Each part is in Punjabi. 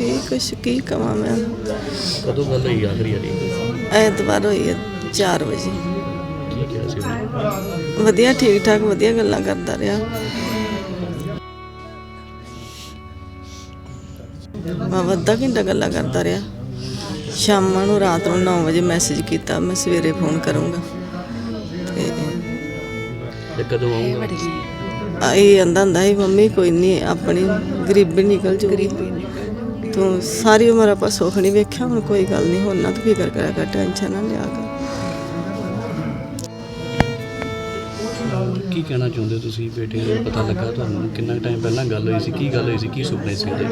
ਕੀ ਕੁਛ ਕੀ ਕਵਾਂ ਮੈਂ? ਕਦੋਂ ਗੱਲ ਹੋਈ ਆਖਰੀ ਵਾਰੀ? ਐਤਵਾਰ ਹੋਈ ਹੈ 4 ਵਜੇ। ਕੀ ਕਿਹਾ ਸੀ ਉਹਨੇ? ਵਧੀਆ ਠੀਕ ਠਾਕ ਵਧੀਆ ਗੱਲਾਂ ਕਰਦਾ ਰਿਹਾ। ਮੈਂ ਅੱਧਾ ਘੰਟਾ ਗੱਲਾਂ ਕਰਦਾ ਰਿਹਾ। ਸ਼ਾਮਾਂ ਨੂੰ ਰਾਤ ਨੂੰ 9 ਵਜੇ ਮੈਸੇਜ ਕੀਤਾ ਮੈਂ ਸਵੇਰੇ ਫੋਨ ਕਰੂੰਗਾ। ਤੇ ਤੇ ਕਦੋਂ ਆਉਂਗਾ ਆਈ ਆਂਦਾ ਹੁੰਦਾ ਸੀ ਮੰਮੀ ਕੋਈ ਨਹੀਂ ਆਪਣੀ ਗਰੀਬੀ ਨਿਕਲ ਜੂਗੀ। ਤੂੰ ਸਾਰੀ ਉਮਰ ਆਪਾਂ ਸੁੱਖ ਨਹੀਂ ਵੇਖਿਆ ਹੁਣ ਕੋਈ ਗੱਲ ਨਹੀਂ ਹੁਣ ਨਾ ਤੂੰ ਫਿਕਰ ਕਰਿਆ ਕਰ ਟੈਨਸ਼ਨ ਨਾ ਲਿਆ ਕਰ। ਕੀ ਕਹਿਣਾ ਚਾਹੁੰਦੇ ਹੋ ਤੁਸੀਂ ਬੇਟੇ ਨੂੰ? ਪਤਾ ਲੱਗਾ ਤੁਹਾਨੂੰ ਕਿੰਨਾ ਟਾਈਮ ਪਹਿਲਾਂ ਗੱਲ ਹੋਈ ਸੀ ਕੀ ਗੱਲ ਹੋਈ ਸੀ ਕੀ ਸੁਪਨੇ ਸੀ ਉਹਦੇ?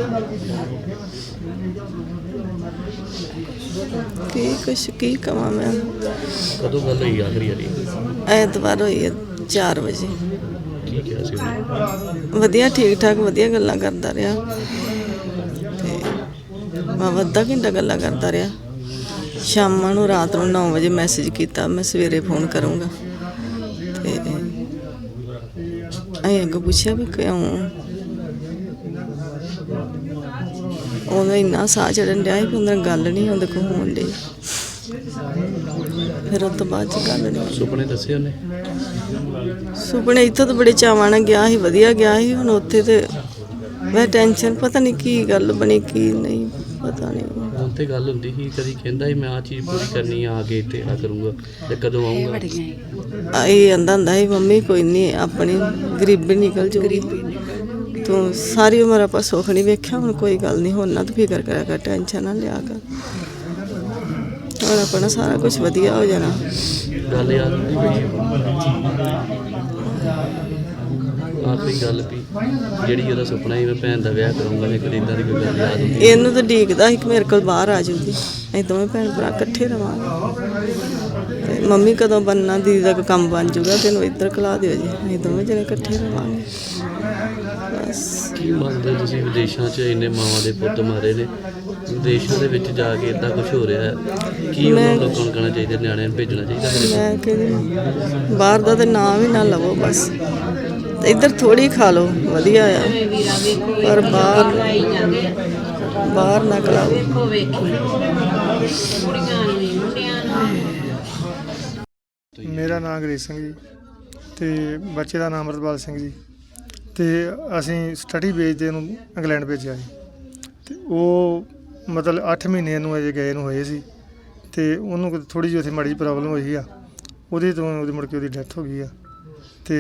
ਕੀ ਕੁਛ ਕੀ ਕਵਾਂ ਮੈਂ? ਕਦੋਂ ਗੱਲ ਹੋਈ ਆਖਰੀ ਵਾਰੀ? ਐਤਵਾਰ ਹੋਈ ਹੈ 4 ਵਜੇ। ਕੀ ਕਿਹਾ ਸੀ ਉਹਨੇ? ਵਧੀਆ ਠੀਕ ਠਾਕ ਵਧੀਆ ਗੱਲਾਂ ਕਰਦਾ ਰਿਹਾ। ਤੇ ਮੈਂ ਅੱਧਾ ਘੰਟਾ ਗੱਲਾਂ ਕਰਦਾ ਰਿਹਾ। ਸ਼ਾਮਾਂ ਨੂੰ ਰਾਤ ਨੂੰ 9 ਵਜੇ ਮੈਸੇਜ ਕੀਤਾ ਮੈਂ ਸਵੇਰੇ ਫੋਨ ਕਰੂੰਗਾ। ਤੇ ਅਸੀਂ ਅੱਗੇ ਪੁੱਛਿਆ ਵੀ ਕਿਉਂ? ਉਹਦਾ ਇੰਨਾ ਸਾਹ ਚੜਨ ਡਿਆ ਕਿ ਉਹਨਾਂ ਗੱਲ ਨਹੀਂ ਉਹਦੇ ਕੋਲ ਹੋਣ ਡਈ। ਫਿਰ ਉਹ ਤੋਂ ਬਾਅਦ ਚ ਗੱਲ ਨਹੀਂ ਸੁਪਨੇ ਦੱਸੇ ਉਹਨੇ? ਸੁਪਨੇ ਇੱਥੋਂ ਤਾਂ ਬੜੇ ਚਾਵਾਂ ਨਾਲ ਗਿਆ ਸੀ ਵਧੀਆ ਗਿਆ ਸੀ ਹੁਣ ਉੱਥੇ ਤੇ ਮੈਂ ਟੈਨਸ਼ਨ ਪਤਾ ਨਹੀਂ ਕੀ ਗੱਲ ਬਣੀ ਕੀ ਨਹੀਂ। ਪਤਾ ਨਹੀਂ। ਹੁਣ ਤੇ ਗੱਲ ਹੁੰਦੀ ਸੀ ਕਦੀ ਕਹਿੰਦਾ ਸੀ ਮੈਂ ਆ ਚੀਜ਼ ਪੂਰੀ ਕਰਨੀ ਆ ਕੇ ਇੱਥੇ ਆ ਕਰੂੰਗਾ ਤੇ ਕਦੋਂ ਆਉਂਗਾ ਆਈ ਆਂਦਾ ਹੁੰਦਾ ਸੀ ਮੰਮੀ ਕੋਈ ਨਹੀਂ ਆਪਣੀ ਗਰੀਬੀ ਨਿਕਲ ਜੂਗੀ। ਤੂੰ ਸਾਰੀ ਉਮਰ ਆਪਾਂ ਸੁੱਖ ਨਹੀਂ ਵੇਖਿਆ ਹੁਣ ਕੋਈ ਗੱਲ ਨਹੀਂ ਹੁਣ ਨਾ ਤੂੰ ਫਿਕਰ ਕਰਿਆ ਕਰ ਟੈਨਸ਼ਨ ਨਾ ਲਿਆ ਕਰ। ਹੁਣ ਆਪਣਾ ਸਾਰਾ ਕੁਝ ਵਧੀਆ ਹੋ ਜਾਣਾ। ਗੱਲ ਯਾਦ ਹੁੰਦੀ ਪਈ ਆਖਰੀ ਗੱਲ ਵੀ ਜਿਹੜੀ ਉਹਦਾ ਸੁਪਨਾ ਸੀ ਮੈਂ ਭੈਣ ਦਾ ਵਿਆਹ ਕਰੂੰਗਾ ਤੇ ਕਦੀ ਇਦਾਂ ਦੀ ਕੋਈ ਗੱਲ ਯਾਦ ਹੁੰਦੀ ਇਹਨੂੰ ਤਾਂ ਡੀਕਦਾ ਸੀ ਕਿ ਮੇਰੇ ਕੋਲ ਬਾਹਰ ਆ ਜਾਊਗੀ। ਅਸੀਂ ਦੋਵੇਂ ਭੈਣ ਭਰਾ ਇਕੱਠੇ ਰਵਾਂਗੇ। ਤੇ ਮੰਮੀ ਕਦੋਂ ਬੰਨਾ ਦੀਦੀ ਦਾ ਕੋਈ ਕੰਮ ਬਣ ਜਾਊਗਾ ਤੈਨੂੰ ਇੱਧਰ ਖਲਾ ਦਿਓ ਜੀ। ਅਸੀਂ ਦੋਵੇਂ ਜਣੇ ਇਕੱਠੇ ਰਵਾਂਗੇ। ਬਸ। ਕੀ ਮੰਨਦੇ ਤੁਸੀਂ ਵਿਦੇਸ਼ਾਂ 'ਚ ਇੰਨੇ ਮਾਵਾਂ ਦੇ ਪੁੱਤ ਮਾਰੇ ਨੇ? ਵਿਦੇਸ਼ਾਂ ਦੇ ਵਿੱਚ ਜਾ ਕੇ ਇਦਾਂ ਕੁਝ ਹੋ ਰਿਹਾ ਹੈ? ਕੀ ਉਹਨਾਂ ਨੂੰ ਲੋਕਾਂ ਨੂੰ ਕਹਿਣਾ ਚਾਹੀਦਾ ਨਿਆਣਿਆਂ ਨੂੰ ਭੇਜਣਾ ਚਾਹੀਦਾ ਮੈਂ ਕਹਿੰਦੀ ਬਾਹਰ ਦਾ ਤੇ ਨਾਂ ਵੀ ਨਾ ਲਵੋ ਬਸ। ਇੱਧਰ ਥੋੜੀ ਖਾ ਲਓ ਵਧੀਆ ਆ। ਪਰ ਬਾਹਰ ਬਾਹਰ ਨਾ ਖਲਾਓ। ਮੇਰਾ ਨਾਮ ਗਰੇਸ਼ ਸਿੰਘ ਜੀ ਤੇ ਬੱਚੇ ਦਾ ਨਾਮ ਅਮਰਪਾਲ ਸਿੰਘ ਜੀ ਤੇ ਅਸੀਂ ਸਟੱਡੀ ਬੇਸ ਦੇ ਨੂੰ ਇੰਗਲੈਂਡ ਭੇਜਿਆ ਸੀ ਤੇ ਉਹ ਮਤਲਬ 8 ਮਹੀਨੇ ਨੂੰ ਅਜੇ ਗਏ ਨੂੰ ਹੋਏ ਸੀ ਤੇ ਉਹਨੂੰ ਥੋੜੀ ਜਿਹੀ ਉੱਥੇ ਮਾੜੀ ਜਿਹੀ ਪ੍ਰੋਬਲਮ ਹੋਈ ਆ। ਉਹਦੇ ਤੋਂ ਉਹਦੀ ਮੁੜ ਕੇ ਉਹਦੀ ਡੈਥ ਹੋ ਗਈ ਆ। ਤੇ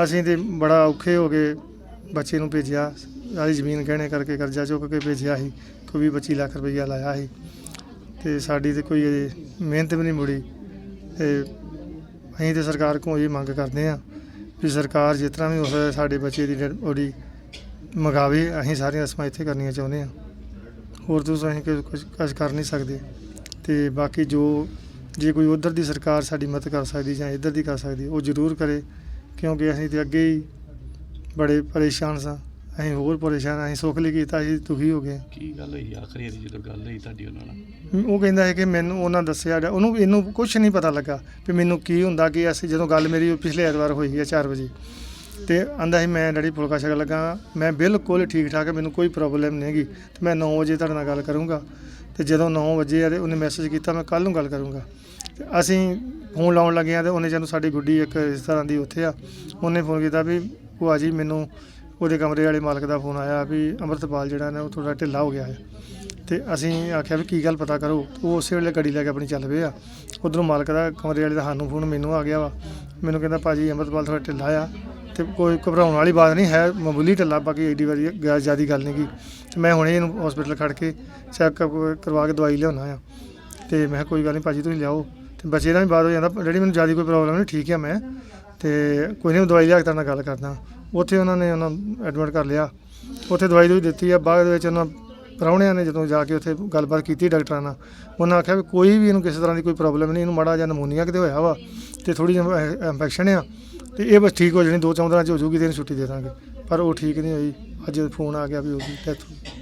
ਅਸੀਂ ਤੇ ਬੜਾ ਔਖੇ ਹੋ ਕੇ ਬੱਚੇ ਨੂੰ ਭੇਜਿਆ, ਸਾਰੀ ਜ਼ਮੀਨ ਗਹਿਣੇ ਕਰਕੇ ਕਰਜ਼ਾ ਚੁੱਕ ਕੇ ਭੇਜਿਆ ਸੀ, ਕੋਈ 25 ਲੱਖ ਰੁਪਈਆ ਲਾਇਆ ਸੀ। ਤੇ ਸਾਡੀ ਤੇ ਕੋਈ ਮਿਹਨਤ ਵੀ ਨਹੀਂ ਮੁੜੀ ਤੇ ਅਸੀਂ ਤੇ ਸਰਕਾਰ ਕੋਲ ਇਹ ਮੰਗ ਕਰਦੇ ਆ ਵੀ ਸਰਕਾਰ ਜਿਸ ਤਰ੍ਹਾਂ ਵੀ ਹੋ ਸਕਦਾ ਸਾਡੇ ਬੱਚੇ ਦੀ ਡੈਡ ਬੋਡੀ ਮੰਗਾਵੇ, ਅਸੀਂ ਸਾਰੀਆਂ ਰਸਮਾਂ ਇੱਥੇ ਕਰਨੀਆਂ ਚਾਹੁੰਦੇ ਆ ਹੋਰ ਤੁਸੀਂ ਅਸੀਂ ਕੁਝ ਕੁਝ ਕੁਝ ਕਰ ਨਹੀਂ ਸਕਦੇ ਤੇ ਬਾਕੀ ਜੋ ਜੇ ਕੋਈ ਉਧਰ ਦੀ ਸਰਕਾਰ ਸਾਡੀ ਮਦਦ ਕਰ ਸਕਦੀ ਜਾਂ ਇੱਧਰ ਦੀ ਕਰ ਸਕਦੀ, ਉਹ ਜ਼ਰੂਰ ਕਰੇ। ਕਿਉਂਕਿ ਅਸੀਂ ਤੇ ਅੱਗੇ ਹੀ ਬੜੇ ਪਰੇਸ਼ਾਨ ਸਾਂ। ਅਸੀਂ ਹੋਰ ਪਰੇਸ਼ਾਨ। ਅਸੀਂ ਸੁੱਖ ਲਈ ਕੀਤਾ ਅਸੀਂ ਦੁਖੀ ਹੋ ਗਏ ਕੀ ਗੱਲ ਹੋਈ ਆਖਰੀ ਵਾਰੀ ਜਦੋਂ ਗੱਲ ਹੋਈ ਤੁਹਾਡੀ ਉਹਨਾਂ ਨਾਲ? ਉਹ ਕਹਿੰਦਾ ਹੈ ਕਿ ਮੈਨੂੰ ਉਹਨਾਂ ਦੱਸਿਆ ਗਿਆ- ਉਹਨੂੰ ਇਹਨੂੰ ਕੁਝ ਨਹੀਂ ਪਤਾ ਲੱਗਾ ਵੀ ਮੈਨੂੰ ਕੀ ਹੁੰਦਾ ਕਿ ਅਸੀਂ ਜਦੋਂ ਗੱਲ ਮੇਰੀ ਪਿਛਲੇ ਐਤਵਾਰ ਹੋਈ ਹੈ 4 ਵਜੇ। ਤੇ ਆਂਦਾ ਸੀ ਮੈਂ ਡੈਡੀ ਫੁਲਕਾ ਛਕ ਲੱਗਾ ਮੈਂ ਬਿਲਕੁਲ ਠੀਕ ਠਾਕ ਹਾਂ ਮੈਨੂੰ ਕੋਈ ਪ੍ਰੋਬਲਮ ਨਹੀਂ ਹੈਗੀ। ਤੇ ਮੈਂ 9 ਵਜੇ ਤੁਹਾਡੇ ਨਾਲ ਗੱਲ ਕਰੂੰਗਾ। ਤੇ ਜਦੋਂ 9 ਵਜੇ ਆ ਤੇ ਉਹਨੇ ਮੈਸੇਜ ਕੀਤਾ ਮੈਂ ਕੱਲ ਨੂੰ ਗੱਲ ਕਰੂੰਗਾ। ਤੇ ਅਸੀਂ ਫੋਨ ਲਾਉਣ ਲੱਗੇ ਆ ਤੇ ਉਹਨੇ ਜਦੋਂ ਸਾਡੀ ਗੁੱਡੀ ਇੱਕ ਇਸ ਤਰ੍ਹਾਂ ਦੀ ਉੱਥੇ ਆ। ਉਹਨੇ ਫੋਨ ਕੀਤਾ ਵੀ ਭੂਆ ਜੀ ਮੈਨੂੰ ਉਹਦੇ ਕਮਰੇ ਵਾਲੇ ਮਾਲਕ ਦਾ ਫੋਨ ਆਇਆ ਵੀ ਅੰਮ੍ਰਿਤਪਾਲ ਜਿਹੜਾ ਨੇ ਉਹ ਥੋੜਾ ਢਿੱਲਾ ਹੋ ਗਿਆ ਹੈ। ਤੇ ਅਸੀਂ ਆਖਿਆ ਵੀ ਕੀ ਗੱਲ ਪਤਾ ਕਰੋ, ਉਹ ਉਸੇ ਵੇਲੇ ਗੱਡੀ ਲੈ ਕੇ ਆਪਣੀ ਚੱਲ ਪਏ ਆ। ਉਧਰੋਂ ਮਾਲਕ ਦਾ ਕਮਰੇ ਵਾਲੇ ਦਾ ਸਾਨੂੰ ਫੋਨ ਮੈਨੂੰ ਆ ਗਿਆ ਵਾ। ਮੈਨੂੰ ਕਹਿੰਦਾ ਭਾਜੀ ਅੰਮ੍ਰਿਤਪਾਲ ਥੋੜਾ ਢਿੱਲਾ ਆ ਤੇ ਕੋਈ ਘਬਰਾਉਣ ਵਾਲੀ ਬਾਤ ਨਹੀਂ, ਹੈ ਮਾਮੂਲੀ ਢਿੱਲਾ, ਬਾਕੀ ਐਡੀ ਵਾਰੀ ਜਿਆਦੀ ਗੱਲ ਨਹੀਂ ਗੀ। ਤੇ ਮੈਂ ਹੁਣੇ ਇਹਨੂੰ ਹਸਪੀਟਲ ਖੜ ਕੇ ਚੈੱਕ ਕਰਵਾ ਕੇ ਦਵਾਈ ਲਿਆਉਣਾ ਆ। ਤੇ ਮੈਂ ਕਿਹਾ ਕੋਈ ਗੱਲ ਨਹੀਂ ਭਾਜੀ ਤੁਸੀਂ ਲਿਆਓ। ਤੇ ਬੱਚੇ ਦਾ ਵੀ ਬਾਅਦ ਹੋ ਜਾਂਦਾ ਜਿਹੜੀ ਮੈਨੂੰ ਜ਼ਿਆਦਾ ਕੋਈ ਪ੍ਰੋਬਲਮ ਨਹੀਂ, ਠੀਕ ਆ ਮੈਂ। ਤੇ ਕੋਈ ਨਹੀਂ, ਦਵਾਈ ਲਿਆ ਕੇ ਤੁਹਾਡੇ ਨਾਲ ਗੱਲ ਕਰਦਾ। ਉੱਥੇ ਉਹਨਾਂ ਨੇ ਉਹਨਾਂ ਐਡਮਿਟ ਕਰ ਲਿਆ। ਉੱਥੇ ਦਵਾਈ ਦੂਈ ਦਿੱਤੀ ਆ, ਬਾਅਦ ਵਿੱਚ ਉਹਨਾਂ ਪ੍ਰਾਹੁਣਿਆਂ ਨੇ ਜਦੋਂ ਜਾ ਕੇ ਉੱਥੇ ਗੱਲਬਾਤ ਕੀਤੀ ਡਾਕਟਰਾਂ ਨਾਲ, ਉਹਨਾਂ ਆਖਿਆ ਵੀ ਕੋਈ ਵੀ ਇਹਨੂੰ ਕਿਸੇ ਤਰ੍ਹਾਂ ਦੀ ਕੋਈ ਪ੍ਰੋਬਲਮ ਨਹੀਂ, ਇਹਨੂੰ ਮਾੜਾ ਜਿਹਾ ਨਮੂਨੀਆ ਕਿਤੇ ਹੋਇਆ ਵਾ ਤੇ ਥੋੜੀ ਜਿਹੀ ਇਨਫੈਕਸ਼ਨ ਆ ਤੇ ਇਹ ਬਸ ਠੀਕ ਹੋ ਜਾਣੀ, ਦੋ ਚੌਂ ਦਿਨਾਂ ਚ ਹੋ ਜੂਗੀ ਤੇ ਇਹਨੂੰ ਛੁੱਟੀ ਦੇ ਦਾਂਗੇ। ਪਰ ਉਹ ਠੀਕ ਨਹੀਂ ਹੋਈ, ਅੱਜ ਫੋਨ ਆ ਗਿਆ ਵੀ ਉਹਦੀ ਡੈਥ ਹੋ ਗਈ।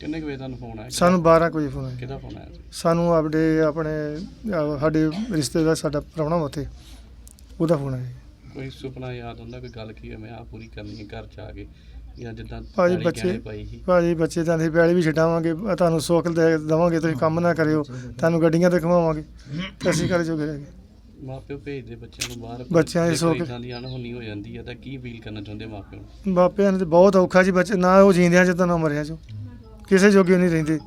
ਕਿੰਨੇ ਕੁ ਵਜੇ ਤੁਹਾਨੂੰ ਫੋਨ ਆਇਆ? ਸਾਨੂੰ 12 ਕੁ ਵਜੇ ਫੋਨ ਆਇਆ। ਕਿਹਦਾ ਫੋਨ ਆਇਆ ਸੀ ਸਾਨੂੰ ਆਪਣੇ ਆਪਣੇ ਅਹ ਸਾਡੇ ਰਿਸ਼ਤੇਦਾਰ ਸਾਡਾ ਪ੍ਰਾਹੁਣਾ ਉੱਥੇ। ਉਹਦਾ ਫੋਨ ਆਇਆ ਕੋਈ ਸੁਪਨਾ ਯਾਦ ਹੁੰਦਾ ਕੋਈ ਗੱਲ ਕੀ ਹੈ ਮੈਂ ਆ ਪੂਰੀ ਕਰਨੀ ਹੈ ਘਰ ਚ ਆ ਕੇ? ਜਾਂ ਜਿੱਦਾਂ ਭਾਜੀ ਬੱਚੇ- ਗਹਿਣੇ ਪਾਈ ਸੀ? ਭਾਜੀ ਬੱਚੇ ਤਾਂ ਅਸੀਂ ਪੈਲੀ ਵੀ ਛਡਾਵਾਂਗੇ ਤੁਹਾਨੂੰ ਸੁੱਖ ਦੇ ਦੇਵਾਂਗੇ ਤੁਸੀਂ ਕੰਮ ਨਾ ਕਰਿਓ ਤੁਹਾਨੂੰ ਗੱਡੀਆਂ ਤੇ ਖਵਾਵਾਂਗੇ। ਤੇ ਅਸੀਂ ਕਰ ਜੋਗੇ ਰਹਿ ਗਏ। ਮਾਪਿਓ ਭੇਜਦੇ ਬੱਚਿਆਂ ਨੂੰ ਬਾਹਰ ਬੱਚਿਆਂ ਦੀ ਸੋਚ- ਇਦਾਂ ਦੀ ਅਣਹੋਣੀ ਹੋ ਜਾਂਦੀ ਹੈ ਤਾਂ ਕੀ ਅਪੀਲ ਕਰਨਾ ਚਾਹੁੰਦੇ ਮਾਪਿਆਂ ਨੂੰ? ਬਾਪਿਆਂ ਨੇ ਤੇ ਬਹੁਤ ਔਖਾ ਜੀ ਬੱਚੇ ਨਾ ਉਹ ਜੀਂਦਿਆਂ ਚ ਤਾਂ ਨਾ ਮਰਿਆ ਚ। ਕਿਸੇ ਜੋਗੇ ਨਹੀਂ ਰਹਿੰਦੇ।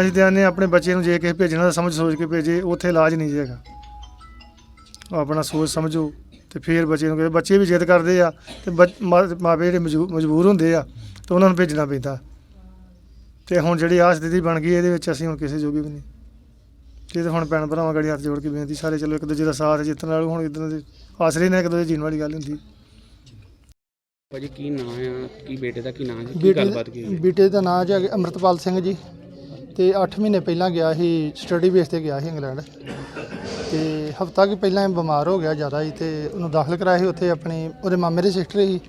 ਅਸੀਂ ਤੇ ਆਨੇ ਆਪਣੇ ਬੱਚੇ ਨੂੰ ਜੇ ਕਿਸੇ ਭੇਜਣਾ ਤਾਂ ਸਮਝ ਸੋਚ ਕੇ ਭੇਜੇ, ਉੱਥੇ ਇਲਾਜ ਨਹੀਂ ਜੇਗਾ ਉਹ ਆਪਣਾ ਸੋਚ ਸਮਝੋ ਤੇ ਫਿਰ ਬੱਚੇ ਨੂੰ ਕਹੇ, ਬੱਚੇ ਵੀ ਜਿੱਦ ਕਰਦੇ ਆ ਤੇ ਬੱਚ- ਮਾ- ਮਾਪੇ ਜਿਹੜੇ ਮਜਬੂ- ਮਜਬੂਰ ਹੁੰਦੇ ਆ, ਤੇ ਉਹਨਾਂ ਨੂੰ ਭੇਜਣਾ ਪੈਂਦਾ। ਤੇ ਹੁਣ ਜਿਹੜੀ ਆਹ ਸਥਿਤੀ ਬਣ ਗਈ ਇਹਦੇ ਵਿੱਚ ਅਸੀਂ ਹੁਣ ਕਿਸੇ ਜੋਗੇ ਵੀ ਨਹੀਂ। ਇਹ ਤਾਂ ਹੁਣ ਭੈਣ ਭਰਾਵਾਂ ਗੜੀ ਹੱਥ ਜੋੜ ਕੇ ਬੇਨਤੀ, ਸਾਰੇ ਚਲੋ ਇੱਕ ਦੂਜੇ ਦਾ ਸਾਥ ਜਿੱਤਣ ਨਾਲ ਹੁਣ ਇਦਾਂ ਦੇ ਆਸਰੇ ਨੇ, ਇੱਕ ਦੂਜੇ ਜੀਣ ਵਾਲੀ ਗੱਲ ਹੁੰਦੀ। ਭਾਜੀ ਕੀ ਨਾਂ ਆ? ਕੀ ਬੇਟੇ ਦਾ ਕੀ ਨਾਂ ਜੀ? ਕੀ ਬੇਟੇ ਗੱਲਬਾਤ ਕੀ ਹੋਈ? ਬੇਟੇ ਦਾ ਨਾਂ ਜੀ ਅਮਰਤਪਾਲ ਸਿੰਘ ਜੀ। ਤੇ 8 ਮਹੀਨੇ ਪਹਿਲਾਂ ਗਿਆ ਸੀ ਸਟੱਡੀ ਬੇਸ ਤੇ ਗਿਆ ਸੀ ਇੰਗਲੈਂਡ। ਤੇ ਹਫਤਾ ਕੁ ਪਹਿਲਾਂ ਇਹ ਬਿਮਾਰ ਹੋ ਗਿਆ ਜ਼ਿਆਦਾ ਹੀ ਤੇ ਉਹਨੂੰ ਦਾਖਲ ਕਰਾਇਆ ਸੀ ਉੱਥੇ ਆਪਣੀ ਉਹਦੇ ਮਾਮੇ ਦੀ ਸਿਸਟਰ ਸੀ।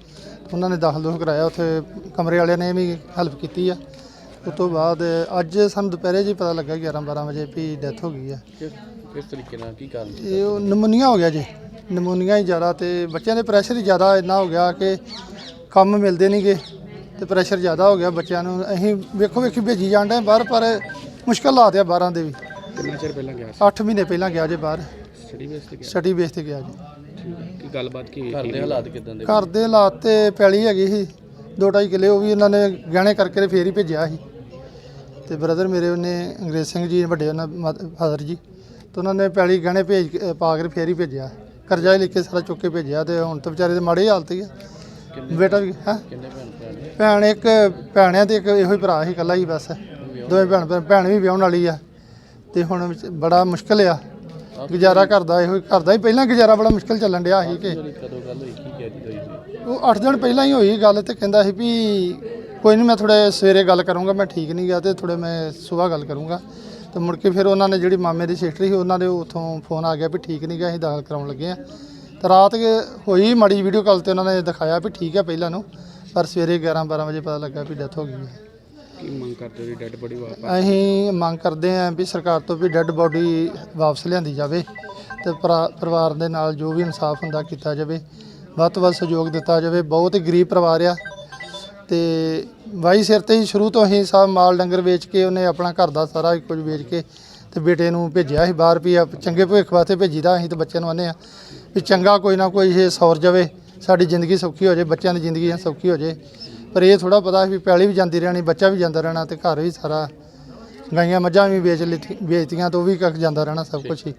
ਉਹਨਾਂ ਨੇ ਦਾਖਲ ਦੋਖ ਕਰਾਇਆ ਉੱਥੇ ਕਮਰੇ ਵਾਲਿਆਂ ਨੇ ਵੀ ਹੈਲਪ ਕੀਤੀ ਆ। ਉਸ ਤੋਂ ਬਾਅਦ ਅੱਜ ਸਾਨੂੰ ਦੁਪਹਿਰੇ ਜੀ ਪਤਾ ਲੱਗਾ 11 12 ਵਜੇ ਵੀ ਡੈਥ ਹੋ ਗਈ ਆ। ਕਿਸ ਕਿਸ ਤਰੀਕੇ ਨਾਲ ਕੀ ਕਾਰਨ ਇਹ ਉਹ ਨਮੂਨੀਆ ਹੋ ਗਿਆ ਜੀ। ਨਮੂਨੀਆ ਹੀ ਜ਼ਿਆਦਾ ਤੇ ਬੱਚਿਆਂ ਦੇ ਪ੍ਰੈਸ਼ਰ ਹੀ ਜ਼ਿਆਦਾ ਇੰਨਾ ਹੋ ਗਿਆ ਕਿ ਕੰਮ ਮਿਲਦੇ ਨਹੀਂਗੇ ਤੇ ਪ੍ਰੈਸ਼ਰ ਜ਼ਿਆਦਾ ਹੋ ਗਿਆ ਬੱਚਿਆਂ ਨੂੰ। ਅਸੀਂ ਵੇਖੋ ਵੇਖੀ ਭੇਜੀ ਜਾਂਦੇ ਬਾਹਰ ਪਰ ਮੁਸ਼ਕਲ ਹਾਲਾਤ ਆ ਬਾਹਰਾਂ ਦੇ ਵੀ। ਕਿੰਨਾ ਚਿਰ ਪਹਿਲਾਂ ਗਿਆ 8 ਮਹੀਨੇ ਪਹਿਲਾਂ ਗਿਆ ਜੇ ਬਾਹਰ। ਸਟੱਡੀ ਬੇਸ ਤੇ ਗਿਆ? ਸਟੱਡੀ ਬੇਸ ਤੇ ਗਿਆ ਜੀ। ਕੀ ਗੱਲਬਾਤ ਕੀ? ਘਰ ਦੇ ਹਾਲਾਤ ਕਿਦਾਂ ਦੇ? ਘਰ ਦੇ ਹਾਲਾਤ ਤੇ ਪੈਲੀ ਹੈਗੀ ਸੀ ਦੋ ਢਾਈ ਕਿੱਲੇ ਉਹ ਵੀ ਉਹਨਾਂ ਨੇ ਗਹਿਣੇ ਕਰਕੇ ਤੇ ਫੇਰ ਹੀ ਭੇਜਿਆ ਸੀ। ਤੇ ਬ੍ਰਦਰ ਮੇਰੇ ਉਹਨੇ ਅੰਗਰੇਜ਼ ਸਿੰਘ ਜੀ ਵੱਡੇ ਉਹਨਾਂ ਫਾਦਰ ਜੀ ਤੇ ਉਹਨਾਂ ਨੇ ਪੈਲੀ ਗਹਿਣੇ ਭੇਜ ਕੇ- ਪਾ ਕੇ ਫੇਰ ਹੀ ਭੇਜਿਆ। ਕਰਜ਼ਾ ਹੀ ਲੈ ਕੇ ਸਾਰਾ ਚੁੱਕ ਕੇ ਭੇਜਿਆ ਤੇ ਹੁਣ ਤਾਂ ਵਿਚਾਰੇ ਦੇ ਮਾੜੇ ਹਾਲਤ ਹੀ ਆ। ਬੇਟਾ ਵੀ ਹੈ? ਕਿੰਨੇ ਭੈਣ ਭਰਾ ਨੇ? ਭੈਣ ਇੱਕ ਭੈਣ ਆ ਤੇ ਇੱਕ ਇਹੋ ਹੀ ਭਰਾ ਸੀ ਇਕੱਲਾ ਹੀ ਬਸ। ਦੋਵੇਂ ਭੈਣ ਭੈਣ- ਭੈਣ ਵੀ ਵਿਆਹਣ ਵਾਲੀ ਆ। ਤੇ ਹੁਣ ਵਿੱਚ ਬੜਾ ਮੁਸ਼ਕਲ ਆ। ਗੁਜ਼ਾਰਾ ਕਰਦਾ ਇਹੋ ਹੀ ਕਰਦਾ ਹੀ ਪਹਿਲਾਂ ਗੁਜ਼ਾਰਾ ਬੜਾ ਮੁਸ਼ਕਲ ਚੱਲਣ ਡਿਆ ਸੀ ਕਿ ਜਿਹੜੀ ਕਦੋਂ ਗੱਲ ਹੋਈ? ਕੀ ਕਹਿ ਦਿੱਤੀ ਹੋਈ ਸੀ? ਉਹ 8 ਦਿਨ ਪਹਿਲਾਂ ਹੀ ਹੋਈ ਗੱਲ ਤੇ ਕਹਿੰਦਾ ਸੀ ਵੀ ਕੋਈ ਨਹੀਂ ਮੈਂ ਥੋੜੇ ਸਵੇਰੇ ਗੱਲ ਕਰੂੰਗਾ ਮੈਂ ਠੀਕ ਨਹੀਂ ਗਿਆ ਤੇ ਥੋੜੇ ਮੈਂ ਸਵੇਰ ਗੱਲ ਕਰੂੰਗਾ। ਤੇ ਮੁੜ ਕੇ ਫਿਰ ਉਹਨਾਂ ਨੇ ਜਿਹੜੀ ਮਾਮੇ ਦੀ ਸਿਸਟਰ ਸੀ ਉਹਨਾਂ ਦੇ ਉਥੋਂ ਫੋਨ ਆ ਗਿਆ ਵੀ ਠੀਕ ਨਹੀਂ ਗਿਆ ਅਸੀਂ ਦਾਖਲ ਕਰਾਉਣ ਲੱਗੇ ਆ। ਤੇ ਰਾਤ ਕੇ ਹੋਈ ਮਾੜੀ ਵੀਡੀਓ ਕਾਲ ਤੇ ਉਹਨਾਂ ਨੇ ਦਿਖਾਇਆ ਵੀ ਠੀਕ ਹੈ ਪਹਿਲਾਂ ਨੂੰ ਪਰ ਸਵੇਰੇ 11 12 ਵਜੇ ਪਤਾ ਲੱਗਾ ਵੀ ਡੈਥ ਹੋ ਗਈ ਹੈ। ਕੀ ਮੰਗ ਕਰਦੇ ਹੋ ਡੈਡ ਬੋਡੀ ਵਾਪਸ ਅਸੀਂ ਮੰਗ ਕਰਦੇ ਹਾਂ ਵੀ ਸਰਕਾਰ ਤੋਂ ਵੀ ਡੈੱਡ ਬੋਡੀ ਵਾਪਸ ਲਿਆਂਦੀ ਜਾਵੇ ਤੇ ਪਰਾ- ਪਰਿਵਾਰ ਦੇ ਨਾਲ ਜੋ ਵੀ ਇਨਸਾਫ ਹੁੰਦਾ ਕੀਤਾ ਜਾਵੇ ਵੱਧ ਤੋਂ ਵੱਧ ਸਹਿਯੋਗ ਦਿੱਤਾ ਜਾਵੇ ਬਹੁਤ ਹੀ ਗਰੀਬ ਪਰਿਵਾਰ ਆ। ਤੇ ਵਾਈ ਸਿਰ ਤੇ ਹੀ ਸ਼ੁਰੂ ਤੋਂ ਹੀ ਸਭ ਮਾਲ ਡੰਗਰ ਵੇਚ ਕੇ ਉਹਨੇ ਆਪਣਾ ਘਰ ਦਾ ਸਾਰਾ ਕੁਝ ਵੇਚ ਕੇ ਤੇ ਬੇਟੇ ਨੂੰ ਭੇਜਿਆ ਸੀ ਬਾਹਰ ਵੀ ਆ ਚੰਗੇ ਭਵਿੱਖ ਵਾਸਤੇ ਭੇਜੀਦਾ, ਅਸੀਂ ਤੇ ਬੱਚਿਆਂ ਨੂੰ ਆਨੇ ਆ ਵੀ ਚੰਗਾ ਕੋਈ ਨਾ ਕੋਈ ਇਹ ਸੌਰ ਜਾਵੇ, ਸਾਡੀ ਜ਼ਿੰਦਗੀ ਸੌਖੀ ਹੋ ਜਾਏ ਬੱਚਿਆਂ ਦੀ ਜ਼ਿੰਦਗੀ ਸੌਖੀ ਹੋ ਜਾਏ ਪਰ ਇਹ ਥੋੜਾ ਪਤਾ ਵੀ ਪੈਲੀ ਵੀ ਜਾਂਦੀ ਰਹਿਣੀ, ਬੱਚਾ ਵੀ ਜਾਂਦਾ ਰਹਿਣਾ ਤੇ ਘਰ ਵੀ ਸਾਰਾ ਗਾਈਆਂ ਮੱਝਾਂ ਵੀ ਵੇਚ ਲਿੱਤੀ, ਵੇਚਤੀਆਂ ਤੋਂ ਵੀ ਕੱਖ ਜਾਂਦਾ ਰਹਿਣਾ ਸਭ ਕੁਝ ਹੀ।